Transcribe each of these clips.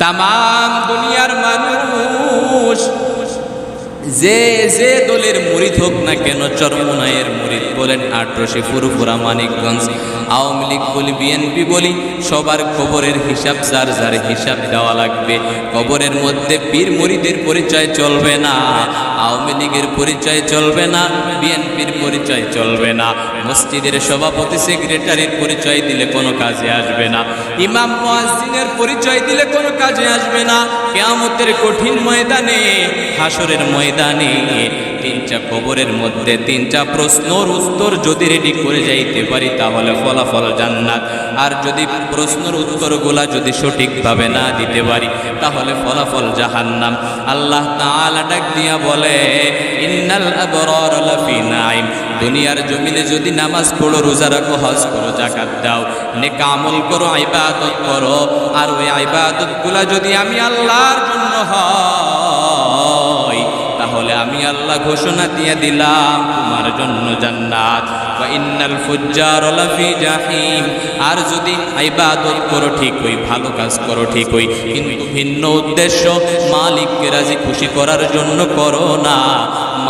তাম দুনিয়ার মানুষ, যে যে দলের মুরিদ হোক না কেন, চরমনায়ের মুরিদ বলেন আট্রসে ফুরফুরা মানিকগঞ্জ। আওয়ামী লীগ বলি বিএনপি বলি, সবার কবরের হিসাব, যার যার হিসাব দেওয়া লাগবে। কবরের মধ্যে পীর মুরিদের পরিচয় চলবে না, আওয়ামী লীগের পরিচয় চলবে না বিএনপির পরিচয় চলবে না। মসজিদের সভাপতি সেক্রেটারির পরিচয় দিলে কোনো কাজে আসবে না। ইমাম মুয়াজ্জিনের পরিচয় দিলে কোনো কাজে আসবে না। কেয়ামতের কঠিন ময়দানে হাসরের ময়দানে তিনটা কবরের মধ্যে তিনটা প্রশ্নর উত্তর যদি রেডি করে যাইতে পারি, তাহলে ফলাফল জান্নাত। আর যদি প্রশ্নের উত্তরগুলা যদি সঠিকভাবে না দিতে পারি, তাহলে ফলাফল জাহান্নাম। আল্লাহ ডাক দিয়া বলে দুনিয়ার জমিনে যদি নামাজ পড়ো, রোজা রাখো, হজ করো জাকাত দাও। নেক আমল করো, ইবাদত করো। আর ওই ইবাদতগুলা যদি আমি আল্লাহর জন্য হয় তাহলে আমি আল্লাহ ঘোষণা দিয়ে দিলাম, তোমার জন্য জান্নাত। ইন্নাল ফুজ্জার জাহিম। আর যদি ইবাদত করো ঠিক ওই ভালো কাজ করো ঠিক ওই কিন্তু ভিন্ন উদ্দেশ্য মালিককে রাজি খুশি করার জন্য করো না।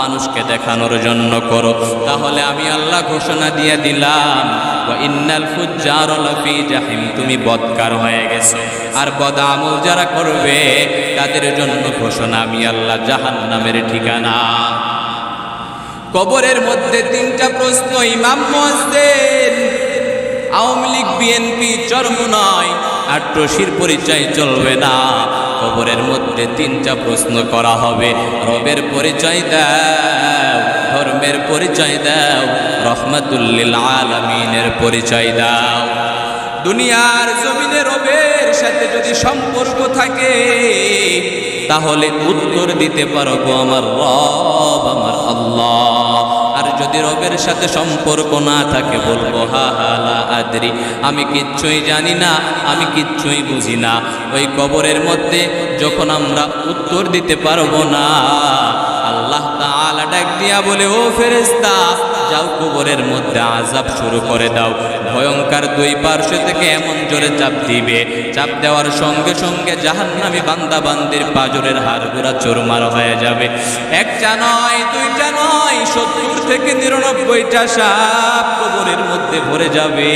মানুষকে দেখানোর জন্য করো। তাহলে আমি আল্লাহ ঘোষণা দিয়ে দিলাম ইন্নাল ফুজ্জার লাফি জাহিম তুমি বদকার হয়ে গেছো। আর বদামল যারা করবে, তাদের জন্য ঘোষণা, আমি আল্লাহ জাহান নামের ঠিকানা। কবরের মধ্যে তিনটা প্রশ্ন, ইমাম মসজিদ আওয়ামী লীগ, বিএনপি, চরম নয়, আর টসির পরিচয় চলবে না। কবরের মধ্যে তিনটা প্রশ্ন করা হবে। রবের পরিচয় দাও, ধর্মের পরিচয় দাও রহমাতুল্লিল আলমিনের পরিচয় দাও। দুনিয়ার জমিনে রবের সাথে যদি সম্পর্ক থাকে, তাহলে উত্তর দিতে পারব আমার রব, আমার আল্লাহ। যদি রবের সাথে সম্পর্ক না থাকে, বলব, হা হালা আদরি। আমি কিচ্ছুই জানি না, আমি কিচ্ছুই বুঝি না। ওই কবরের মধ্যে যখন আমরা উত্তর দিতে পারব না, আল্লাহ তাআলা ডাক দিয়া বলে, ও ফেরেস্তা যাও কবরের মধ্যে আজাব শুরু করে দাও। ভয়ঙ্কর দুই পার্শ্ব থেকে এমন জোরে চাপ দিবে। চাপ দেওয়ার সঙ্গে সঙ্গে জাহান জাহান্নামী বান্দা বান্দির পাজরের হাড়গুড়া চোরমার হয়ে যাবে। একটা নয়, দুইটা নয়, সত্তর থেকে নিরানব্বইটা সাপ কবরের মধ্যে ভরে যাবে।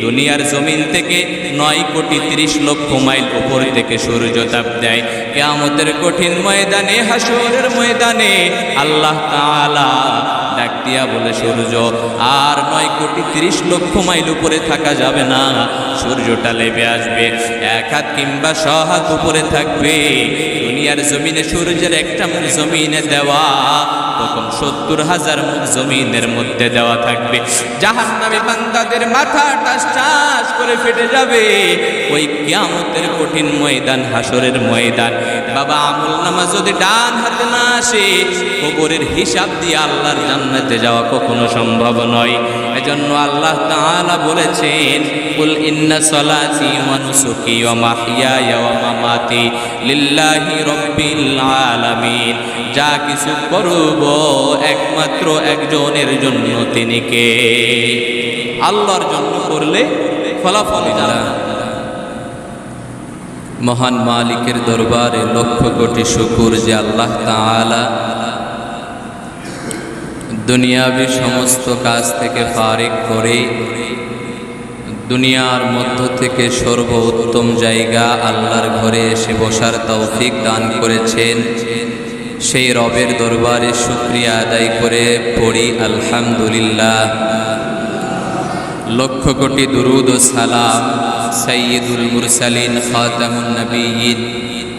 দুনিয়ার জমিন থেকে নয় কোটি তিরিশ লক্ষ মাইল উপর থেকে সূর্য তাপ দেয়। কেয়ামতের কঠিন ময়দানে হাসরের ময়দানে আল্লাহ তাআলা ডাক দিয়া বলে, সূর্য, আর নয় কোটি তিরিশ লক্ষ মাইল উপরে থাকা যাবে না। সূর্যটা লেবে আসবে, এক হাত কিংবা ছ হাত উপরে থাকবে। দুনিয়ার জমিনে সূর্যের একটা মুখ জমিনে দেওয়া, তখন সত্তর হাজার মুখ জমিনের মধ্যে দেওয়া থাকবে। জাহান নামে বান্দাদের মাথা টাস টাস করে ফেটে যাবে। ওই কিয়ামতের কঠিন ময়দান হাসরের ময়দান। বাবা, আমল নামা যদি ডান হাতে না আসে, কবরের হিসাব দিয়ে আল্লাহর জান্নাতে যাওয়া কখনো সম্ভব নয়। এজন্য আল্লাহ তাআলা বলেছেন, কুল ইন্না সলাতি ওয়া নুসুকি ওয়া মাহইয়ায়া ওয়া মামাতি লিল্লাহি রাব্বিল আলামিন। যা কিছু করব একমাত্র একজনের জন্য তিনি কে? আল্লাহর জন্য করলে ফলাফল জানা। মহান মালিকের দরবারে লক্ষ কোটি শুকুর যে আল্লাহ তাআলা দুনিয়াবি সমস্ত কাজ থেকে ফারিক করে। দুনিয়ার মধ্য থেকে সর্বোত্তম জায়গা আল্লাহর ঘরে এসে বসার তৌফিক দান করেছেন। সেই রবের দরবারে শুক্রিয়া আদায় করে পড়ি, আলহামদুলিল্লাহ। লক্ষ কোটি দুরুদ ও সালাম সৈয়দুল মুরসালিন, খাতামুন নবীন।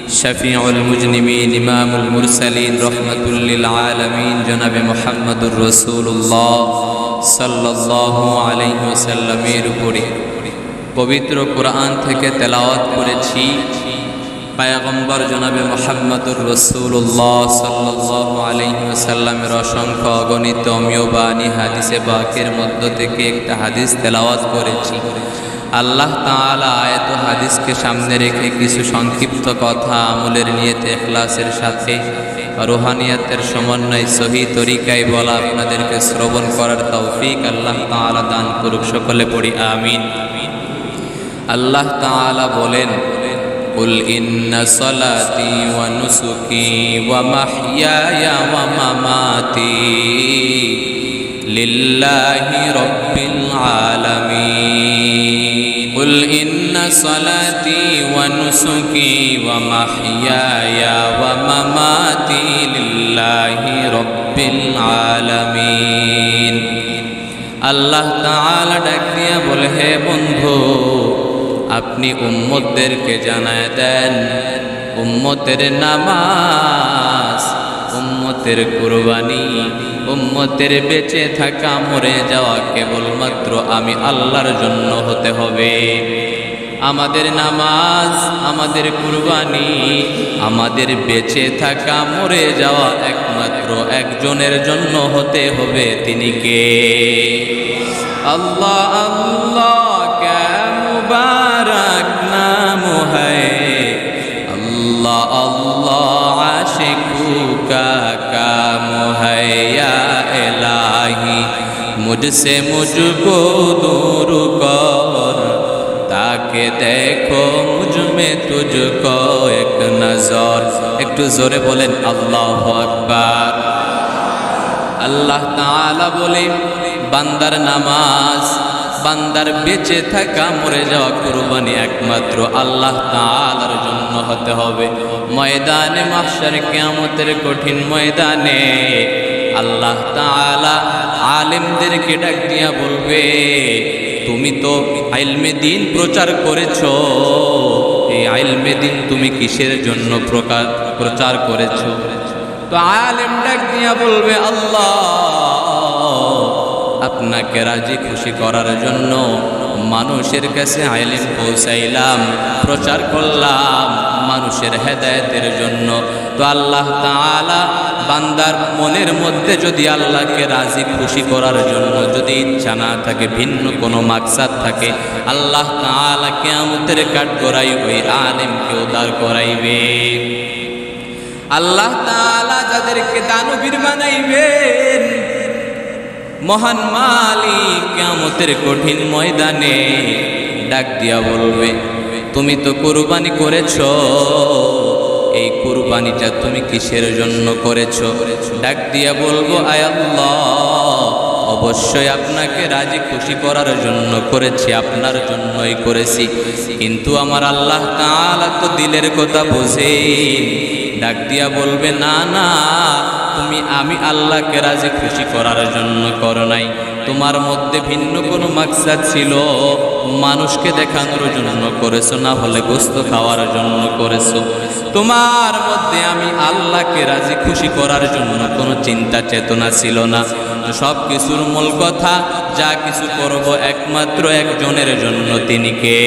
শফিউল মুজনিমিন, ইমামুল মুরসালিন রহমতুল্লিল আলমিন, জনাবে মোহাম্মদুর রসুল্লাহ সাল্লাল্লাহু আলাইহি ওয়াসাল্লামের উপরে। পবিত্র কোরআন থেকে তেলাওয়াত করেছি। পায়গম্বর জনাবে মোহাম্মদুর রসুল্লাহ সাল্লাহ আলহিসাল্লামের অসংখ্য অগণিত অমীয় বাণী হাদিসে বাকের মধ্য থেকে একটা হাদিস তেলাওয়াত করেছি। আল্লাহ তাআলা আয়ত হাদিসকে সামনে রেখে কিছু সংক্ষিপ্ত কথা আমলের নিয়েতে এখলাসের সাথে রোহানিয়াতের সমন্বয় সহি তরিকায় বলা আপনাদেরকে শ্রবণ করার তৌফিক আল্লাহ তাআলা দান করুক সকলে পড়ি আমিন আল্লাহ তাআলা বলেন قل إن صلاتي ونسكي ومحياي ومماتي لله رب العالمين قل إن صلاتي ونسكي ومحياي ومماتي لله رب العالمين আল্লাহ তাআলা ডাক দিয়া বলে হে বন্ধু আপনি উম্মতদেরকে জানায় দেন উম্মতের নামাজ উম্মতের কুরবানি উম্মতের বেঁচে থাকা, মরে যাওয়া কেবলমাত্র আমি আল্লাহর জন্য হতে হবে। আমাদের নামাজ, আমাদের কুরবানি, আমাদের বেঁচে থাকা, মরে যাওয়া একমাত্র একজনের জন্য হতে হবে। তিনি কে? আল্লাহ আল্লাহ, কে মুবারক? मुझसे मुझको दूर कर ताके देखो मुझ में तुझको एक नजर একটু জোরে বলেন আল্লাহ আকবার আল্লাহ তাআলা বলে বান্দার নামাজ বান্দার বেঁচে থাকা মরে যাওয়া কুরবানি একমাত্র আল্লাহ তাআলার জন্য হতে হবে ময়দানে মাহশার কিয়ামতের কঠিন ময়দানে আল্লাহ তালা আলেমদেরকে ডাক দিয়া বলবে, তুমি তো আইলমে দিন প্রচার করেছ। এই আইলমে দিন তুমি কিসের জন্য প্রকার প্রচার করেছ? তো আলেম ডাক দিয়া বলবে, আল্লাহ আপনাকে রাজি খুশি করার জন্য মানুষের কাছে আইলেম পৌঁছাইলাম, প্রচার করলাম মানুষের হেদায়েতের জন্য। তো আল্লাহ তাআলা বান্দার মনের মধ্যে যদি আল্লাহকে রাজি খুশি করার জন্য যদি ইচ্ছা না থাকে, ভিন্ন কোনো মাকসাদ থাকে, আল্লাহ তাআলা কিয়ামতের কাঠ করাই ওই আলেমকে উদার করাইবে। আল্লাহ তাআলা যাদেরকে দানবীর বানাইবেন মহান মালিক কিয়ামতের কঠিন ময়দানে ডাক দিয়া বলবে, তুমি তো কুরবানি করেছ। এই কুরবানিটা তুমি কিসের জন্য করেছ? ডাক দিয়া বলব, আয় আল্লাহ, অবশ্যই আপনাকে রাজি খুশি করার জন্য করেছি, আপনার জন্যই করেছি। কিন্তু আমার আল্লাহ তাআলা তো দিলের কথা বোঝেন ডাক দিয়া বলবে, না না তুমি আমি আল্লাহকে রাজি খুশি করার জন্য করো নাই। তোমার মধ্যে ভিন্ন কোনো মাকসাদ ছিল? মানুষকে দেখানোর জন্য করেছ, না হলে গোস্ত খাওয়ার জন্য করেছ? তোমার মধ্যে আমি আল্লাহকে রাজি খুশি করার জন্য কোনো চিন্তা চেতনা ছিল না। সব কিছুর মূল কথা, যা কিছু করব একমাত্র একজনের জন্য তিনি কে?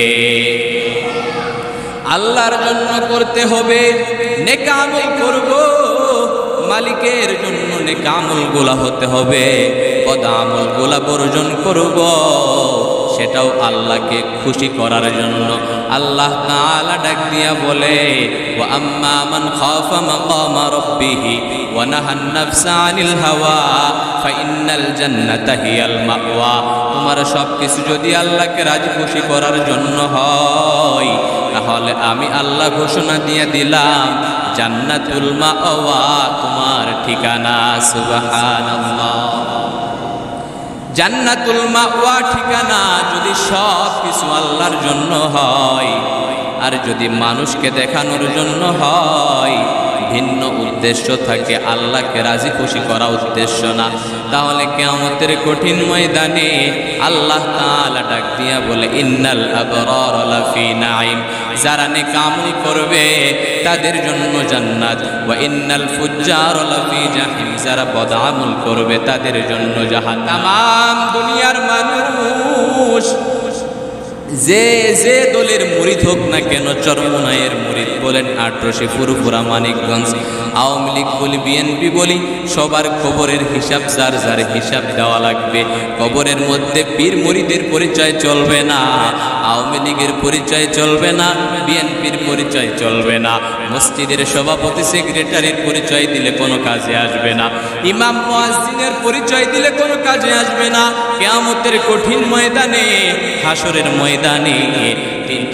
আল্লাহর জন্য করতে হবে নেকামল করব মালিকের জন্য নেকামল গোলা হতে হবে। পদামল গোলা বর্জন করব, সেটাও আল্লাহকে খুশি করার জন্য। আল্লাহ তাআলা ডাক দিয়া বলে, ওয়া আম্মা মান খাফা মাকামা রাব্বিহি হাওয়া ফাইন্নাল জান্নাতা মাওয়া। তোমার সব কিছু যদি আল্লাহকে রাজি খুশি করার জন্য হয় তাহলে আমি আল্লাহ ঘোষণা দিয়ে দিলাম, জান্নাতুল মাওয়া তোমার ঠিকানা, সুবহানাল্লাহ। জান্নাতুল মাওয়া ঠিকানা যদি সব কিছু আল্লাহর জন্য হয়, আর যদি মানুষকে দেখানোর জন্য হয় ভিন্ন উদ্দেশ্য থাকে, আল্লাহকে রাজি খুশি করা উদ্দেশ্য না। তাহলে কেয়ামতের কঠিন ময়দানে আল্লাহ তাআলা ডাক দিয়া বলে, ইন্নাল যারা নেকামল করবে, তাদের জন্য জান্নাত। ওয়া ইন্নাল ফুজ্জার লাফি যারা বদআমল করবে, তাদের জন্য জাহান্নাম তাম দুনিয়ার মানুষ, যে যে দলের মুরিদ হোক না কেন চরমনায়ের মুরিদ বলেন আটরশি ফুরফুরা মানিকগঞ্জ। আওয়ামী লীগ বলি বিএনপি বলি, সবার খবরের হিসাব, যার যার হিসাব দেওয়া লাগবে। কবরের মধ্যে পীর মুরিদের পরিচয় চলবে না, আওয়ামী লীগের পরিচয় চলবে না বিএনপির পরিচয় চলবে না। মসজিদের সভাপতি, সেক্রেটারির পরিচয় দিলে কোনো কাজে আসবে না। ইমাম মুয়াজ্জিনের পরিচয় দিলে কোনো কাজে আসবে না। কেয়ামতের কঠিন ময়দানে হাসরের ময়দানে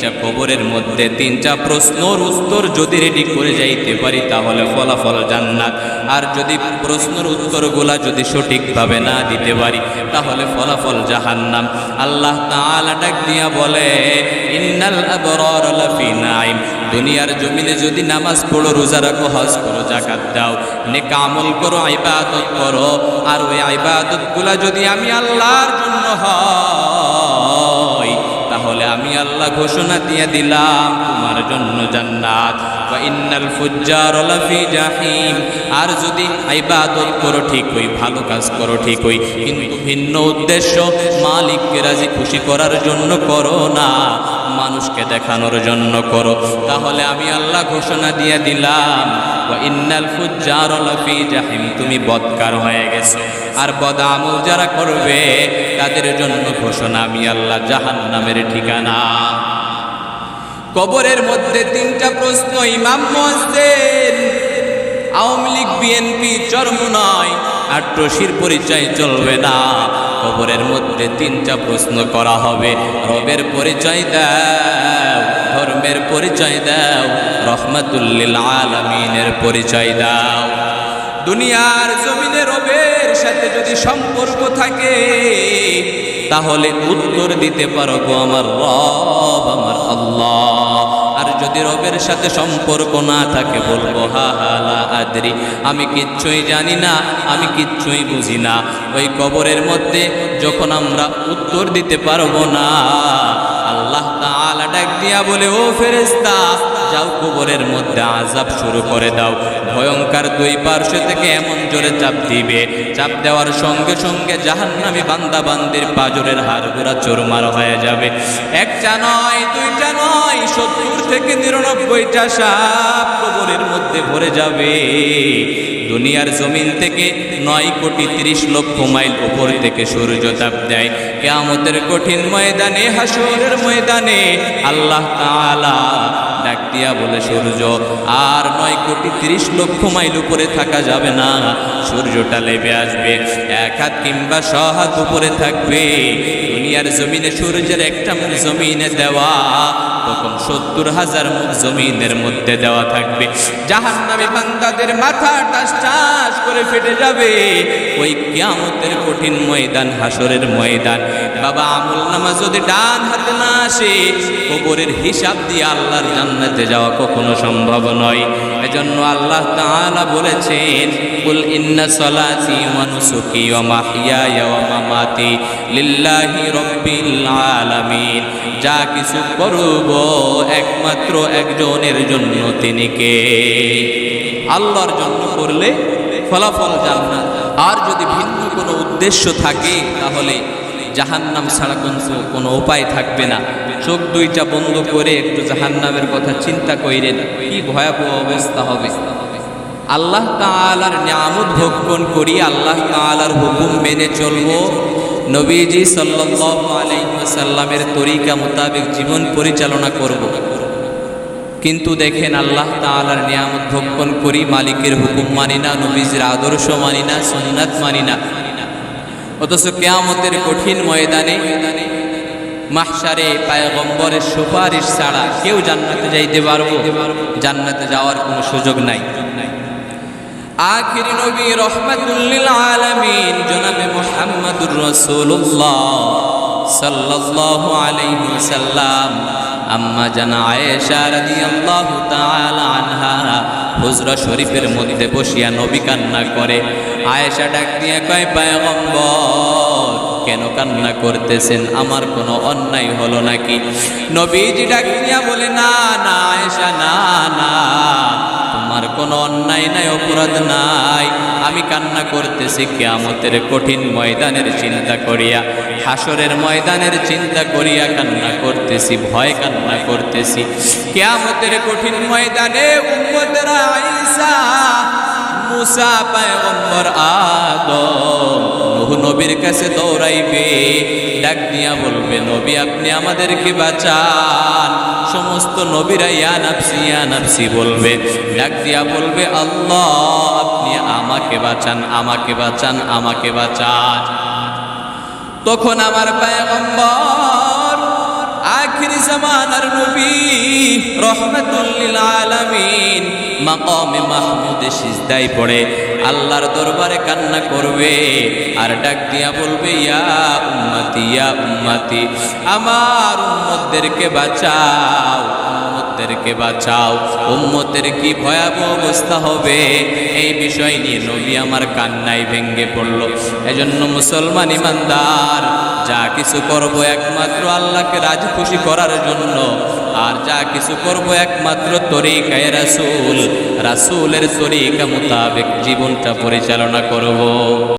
তিনটা কবরের মধ্যে তিনটা প্রশ্নর উত্তর যদি রেডি করে যাইতে পারি, তাহলে ফলাফল জান্নাত। আর যদি প্রশ্নর উত্তরগুলা যদি সঠিকভাবে না দিতে পারি, তাহলে ফলাফল জাহান্নাম। আল্লাহ তাআলা দিয়া বলে দুনিয়ার জমিনে যদি নামাজ পড়ো, রোজা রাখো, হজ করো জাকাত দাও। নেক আমল করো, ইবাদত করো। আর ওই ইবাদতগুলা যদি আমি আল্লাহর জন্য হয় আল্লাহ ঘোষণা দিয়ে দিলাম, তোমার জন্য জান্নাত। ওয়া ইন্নাল ফুজ্জার আর যদি করো ঠিক হই ভালো কাজ করো ঠিক হই কিন্তু ভিন্ন উদ্দেশ্য, মালিককে রাজি খুশি করার জন্য করো না, মানুষকে দেখানোর জন্য করো। তাহলে আমি আল্লাহ ঘোষণা দিয়ে দিলাম ইন্নাল ফুজ্জার লাফি জাহিম, তুমি বদকার হয়ে গেছো। আর বদ আমল যারা করবে, তাদের জন্য ঘোষণা, আমি আল্লাহ জাহান্নামের ঠিকানা। কবরের মধ্যে তিনটা প্রশ্ন, ইমাম মসজিদ আওয়ামী লীগ, বিএনপি, চরম নয়, আর টসির পরিচয় চলবে না। কবরের মধ্যে তিনটা প্রশ্ন করা হবে, রবের পরিচয় দাও ধর্মের পরিচয় দাও রহমাতুল্লিল আলমিনের পরিচয় দাও। দুনিয়ার জমিনে রবের সাথে যদি সম্পর্ক থাকে, তাহলে উত্তর দিতে পারো গো আমার রব, আমার আল্লাহ। আর যদি রবের সাথে সম্পর্ক না থাকে, বলব, হা হালা আদরি। আমি কিচ্ছুই জানি না, আমি কিচ্ছুই বুঝি না। ওই কবরের মধ্যে যখন আমরা উত্তর দিতে পারব না ডাক দিয়া বলে ও ফেরেশতা যাও কবরের মধ্যে আজাব শুরু করে দাও। ভয়ঙ্কর দুই পার্শ্ব থেকে এমন জোরে চাপ দিবে। চাপ দেওয়ার সঙ্গে সঙ্গে জাহান্নামী বান্দা বান্দির পাজরের হাড়গুড়া চোরমার হয়ে যাবে। একটা নয়, দুইটা নয়, সত্তর থেকে নিরানব্বইটা সাপ কবরের মধ্যে ভরে যাবে। দুনিয়ার জমিন থেকে নয় কোটি তিরিশ লক্ষ মাইল উপর থেকে সূর্য তাপ দেয়। কেয়ামতের কঠিন ময়দানে, হাসরের ময়দানে আল্লাহ তাআলা ডাক দিয়া বলে, সূর্য, আর নয় কোটি তিরিশ লক্ষ মাইল উপরে থাকা যাবে না। সূর্যটা লেবে আসবে, এক হাত কিংবা ছ হাত উপরে থাকবে। দুনিয়ার জমিনে সূর্যের একটা মুখ জমিনে দেওয়া, তখন সত্তর হাজার মুখ জমিনের মধ্যে দেওয়া থাকবে। জাহান্নামী বান্দাদের মাথা টাস টাস করে ফেটে যাবে। ওই কিয়ামতের কঠিন ময়দান হাসরের ময়দান বাবা আমল নামা যদি ডান হাতে না আসে, কবরের হিসাব দিয়ে আল্লাহর জান্নাতে যাওয়া কখনো সম্ভব নয়। এজন্য আল্লাহ তাআলা বলেছেন, কুল ইন্না সলাতি ওয়া নুসুকি ওয়া মাহইয়ায়া ওয়া মামাতি লিল্লাহি রাব্বিল আলামিন। যা কিছু করব একমাত্র একজনের জন্য তিনি কে? আল্লাহর জন্য করলে ফলাফল জান্নাত। আর যদি ভিন্ন কোনো উদ্দেশ্য থাকে, তাহলে জাহান্নাম ছাড়া কোনো উপায় থাকবে না। চোখ দুইটা বন্ধ করে একটু জাহান্নামের কথা চিন্তা কইরেন কি ভয়াবহ অবস্থা হবে। আল্লাহ তাআলার নিয়ামত ভক্ষণ করি, আল্লাহ তাআলার হুকুম মেনে চলবো। নবীজি ওয়াসাল্লামের তরিকা মোতাবেক জীবন পরিচালনা করব। কিন্তু দেখেন আল্লাহ তাআলার নিয়ামত ভক্ষণ করি, মালিকের হুকুম মানি না, নবীজির আদর্শ মানি না, সুন্নাত মানি না। অথচ কেয়ামতের কঠিন ময়দানে মাহশারে পায়গম্বরের সুপারিশ ছাড়া কেউ জান্নাতে যাইতে পারব। জান্নাতে যাওয়ার কোনো সুযোগ নাই। আখির নবী রহমাতুল্লিল আলামিন জনাবে মুহাম্মাদুর রাসূলুল্লাহ আম্মা আয়েশা আনহা হুজরা শরীফের মধ্যে বসিয়া নবী কান্না করে। আয়েশা ডাক দিয়ে কয়, পায়গম্বর, কেন কান্না করতেছেন? আমার কোনো অন্যায় হলো নাকি? নবীজি ডাক দিয়া বলে, না না, আয়েশা, না না। তোমার কোনো অন্যায় নাই, অপরাধ নাই। আমি কান্না করতেছি কেয়ামতের কঠিন ময়দানের চিন্তা করিয়া, হাসরের ময়দানের চিন্তা করিয়া কান্না করতেছি, ভয় কান্না করতেছি। কেয়ামতের কঠিন ময়দানে উম্মতেরা আইসা মুসা, পায়গম্বর আদম নবীর কাছে দৌড়াইবে, ডাক দিয়া বলবে, নবী, আপনি আমাদেরকে বাঁচান। সমস্ত নবীরা ইয়া নাফসি ইয়া নাফসি বলবে, ডাক দিয়া বলবে, আল্লাহ, আপনি আমাকে বাঁচান আমাকে বাঁচান আমাকে বাঁচান। তখন আমার পায়গম্বর জামানার নবী রহমাতুল্লিল আলামিন। মাকামে মাহমুদে সিজদায় পড়ে, আল্লাহর দরবারে কান্না করবে, আর ডাক দিয়া বলবে, ইয়া উম্মতি ইয়া উম্মতি, আমার উম্মতদেরকে বাঁচাও উম্মতদেরকে বাঁচাও, উম্মতের কি ভয়াবহ অবস্থা হবে? এই বিষয় নিয়ে নবী আমার কান্নায় ভেঙ্গে পড়ল। এজন্য মুসলমান ইমানদার যা কিছু করব একমাত্র আল্লাহকে রাজি খুশি করার জন্য। আর যা কিছু করব একমাত্র তরিকায় রাসুল। রাসুলের তরিকা মোতাবেক জীবনটা পরিচালনা করব।